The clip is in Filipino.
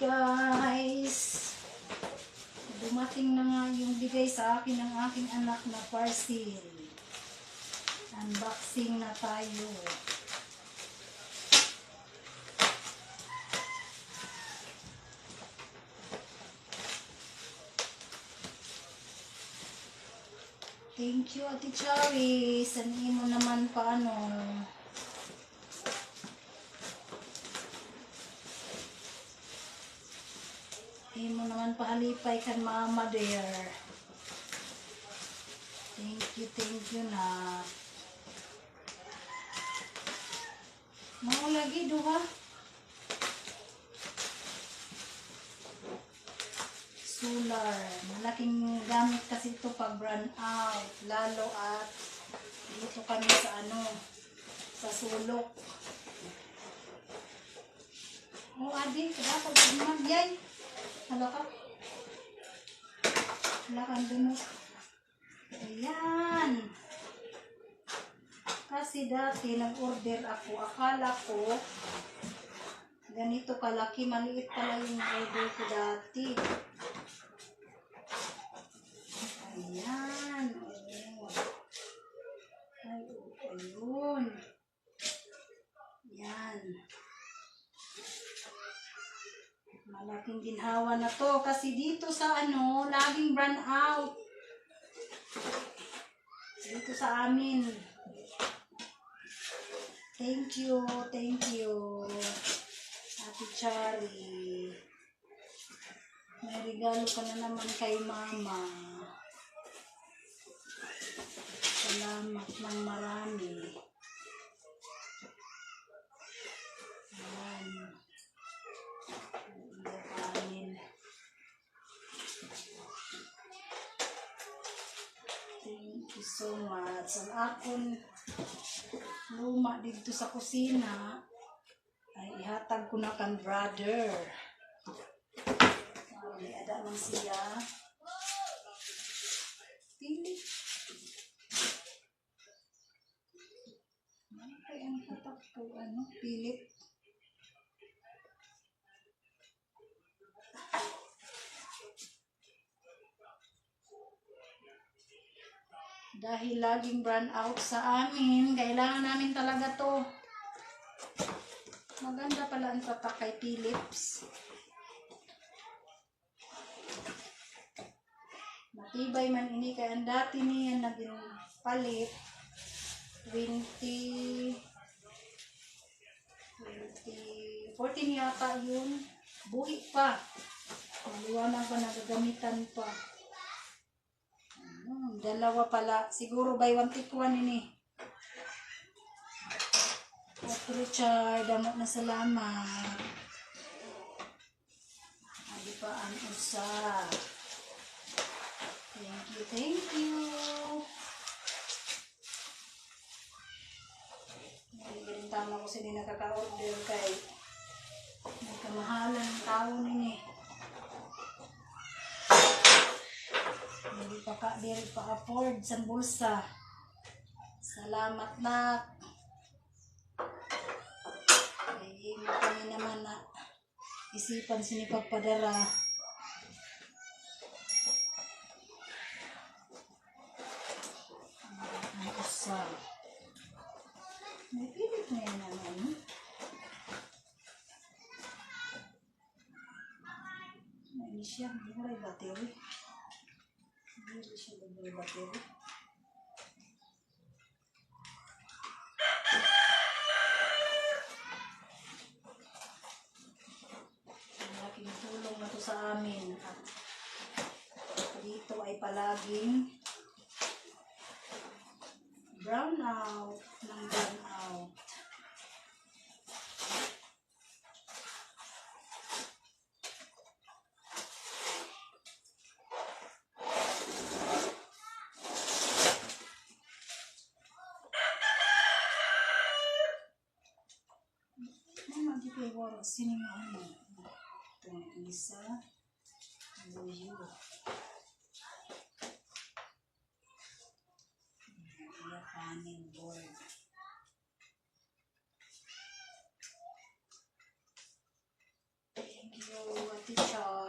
Guys! Dumating na nga yung bigay sa akin ng aking anak na parcel. Unboxing na tayo. Thank you, Ate Charis. Sanin mo naman paano. Hindi mo naman pahalipay kan mama there. Thank you, thank you na. Mau lagi duha. Solar. Malaking gamit kasi ito pag run out. Lalo at dito kami sa ano, sa sulok. Oh, adi, dapat naman yay. Hala ka. Hala kang dunok. Ayan. Kasi dati nag-order ako. Akala ko ganito kalaki. Maliit pala yung order ko dati. Ayan. Ayun. Ay, ayun. Yan. Malaking ginhawa na to kasi dito sa ano, laging brand out. Dito sa amin. Thank you, thank you. Ate Chari. May regalo ka na naman kay mama. Salamat ng marami. You so much. Ang akong luma dito sa kusina ay ihatag ko na kan brother. Ay, ada man siya. Pili. Ay, ang hatak po, ano, pilit. Dahil laging brand out sa amin, kailangan namin talaga to. Maganda pala ang tatak kay Philips. Matibay man ini kaya ang dati niya naging palit. 20 20 14 yata yun. Buhi pa. Maliwanag pa nagagamitan pa dalawa pala. Siguro by 1 take 1 ini. At Richard. Damo na salamat. Adi pa ang usa? Thank you, thank you. Hindi tama ko sila nakaka-order kay nagkamahalan tao nini. Hindi pa ka, diri pa afford sa bulsa. Salamat na. Ay, mo kami naman na isipan sinipagpadara. Ang isa. May pilit na yan naman. May siya, hindi ko rin battery. Hindi siya may battery. Ang laking tulong na to sa amin. At dito ay palaging brown out ng brown out. Wala sinihan mo? Itong isa. Luyo. Kanin board. Thank you, Ate Cha.